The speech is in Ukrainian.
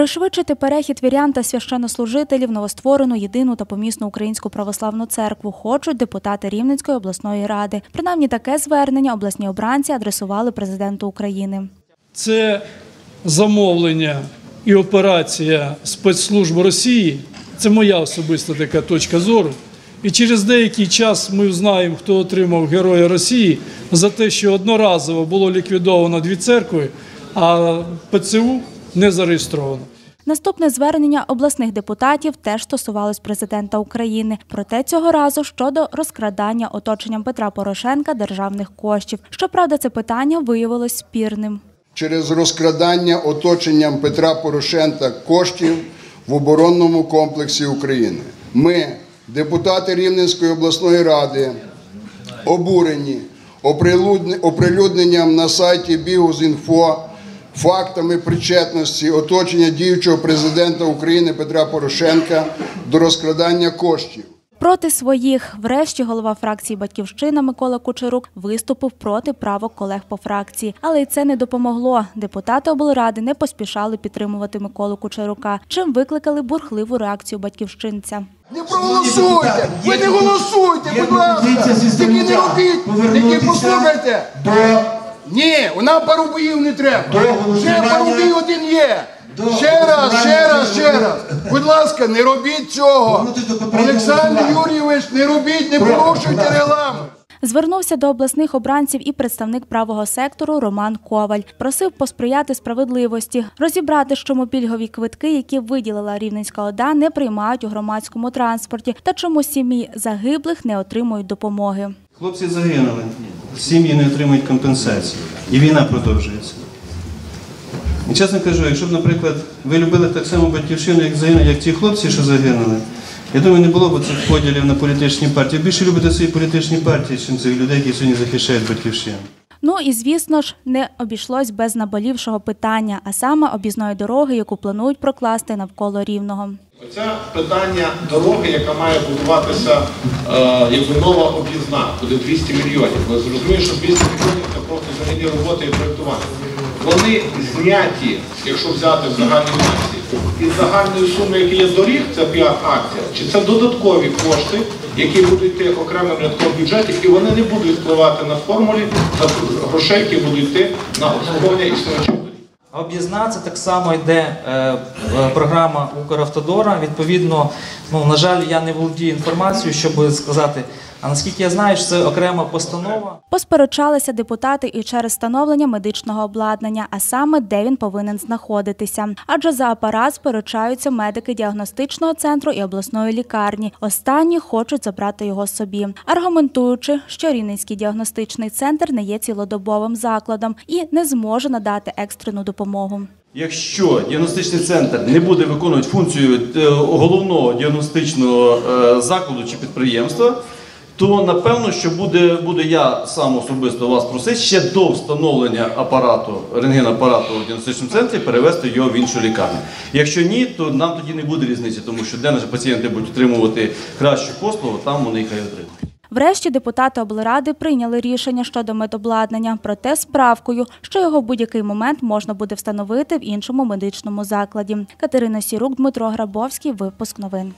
Пришвидшити перехід вірян та священнослужителів новостворену єдину та помісну українську православну церкву хочуть депутати Рівненської обласної ради. Принаймні таке звернення обласні обранці адресували президенту України. Це замовлення і операція спецслужб Росії. Це моя особиста така точка зору. І через деякий час ми знаємо, хто отримав Героя Росії за те, що одноразово було ліквідовано дві церкви, а ПЦУ не зареєстровано. Наступне звернення обласних депутатів теж стосувалось президента України. Проте цього разу щодо розкрадання оточенням Петра Порошенка державних коштів. Щоправда, це питання виявилось спірним. через розкрадання оточенням Петра Порошенка коштів в оборонному комплексі України. Ми, депутати Рівненської обласної ради, обурені оприлюдне- оприлюдненням на сайті Бігус.Інфо фактами причетності оточення діючого президента України Петра Порошенка до розкрадання коштів. Проти своїх, врешті, голова фракції Батьківщина Микола Кучерук виступив проти правок колег по фракції, але й це не допомогло. Депутати облради не поспішали підтримувати Миколу Кучерука, чим викликали бурхливу реакцію батьківщинця. Не проголосуйте! Ви не голосуйте, будь ласка! Тільки не робіть! Тільки послухайте! Ні, нам пару боїв не треба. Ще пару бій один є. Ще раз, ще раз, ще раз. Будь ласка, не робіть цього. Олександр Юрійович, не робіть, не порушуйте регламент. Звернувся до обласних обранців і представник правого сектору Роман Коваль. Просив посприяти справедливості, розібрати, чому пільгові квитки, які виділила Рівненська ОДА, не приймають у громадському транспорті, та чому сім'ї загиблих не отримують допомоги. Хлопці загинули, сім'ї не отримують компенсації. І війна продовжується. І чесно кажу, якщо б, наприклад, ви любили так само батьківщину, як загинули, як ті хлопці, що загинули, я думаю, не було б цих поділів на політичні партії. Ви Більше любите свої політичні партії, ніж цих людей, які сьогодні захищають батьківщину. Ну і звісно ж не обійшлось без наболівшого питання, а саме об'їзної дороги, яку планують прокласти навколо рівного. Це питання дороги, яка має будуватися е, якби нова об'їзна, буде 200 мільйонів. Ви зрозумієте, що 200 мільйонів це просто взагалі роботи і проєктування. Вони зняті, якщо взяти в загальній масі, із загальної суми, які є доріг, це піар-акція, чи це додаткові кошти, які будуть йти окремим рядком бюджеті, і вони не будуть впливати на формулі за грошей, які будуть йти на обслуговування існуючих доріг. Об'їзна це так само йде е, е, програма Укравтодора. Відповідно, ну на жаль, я не володію інформацією, щоб сказати. А наскільки я знаю, що це окрема постанова. Посперечалися депутати і через встановлення медичного обладнання, а саме де він повинен знаходитися. Адже за апарат сперечаються медики діагностичного центру і обласної лікарні. Останні хочуть забрати його собі, аргументуючи, що Рівненський діагностичний центр не є цілодобовим закладом і не зможе надати екстрену допомогу. Якщо діагностичний центр не буде виконувати функцію е, головного діагностичного е, закладу чи підприємства, то напевно, що буде, буде я сам особисто вас просити ще до встановлення апарату, рентгенапарату в діагностичному центрі перевести його в іншу лікарню. Якщо ні, то нам тоді не буде різниці, тому що де наші пацієнти будуть отримувати кращу послугу, там вони і отримують. Врешті депутати облради прийняли рішення щодо медобладнання, проте з правкою, що його в будь-який момент можна буде встановити в іншому медичному закладі. Катерина Сірук, Дмитро Грабовський. Випуск новин.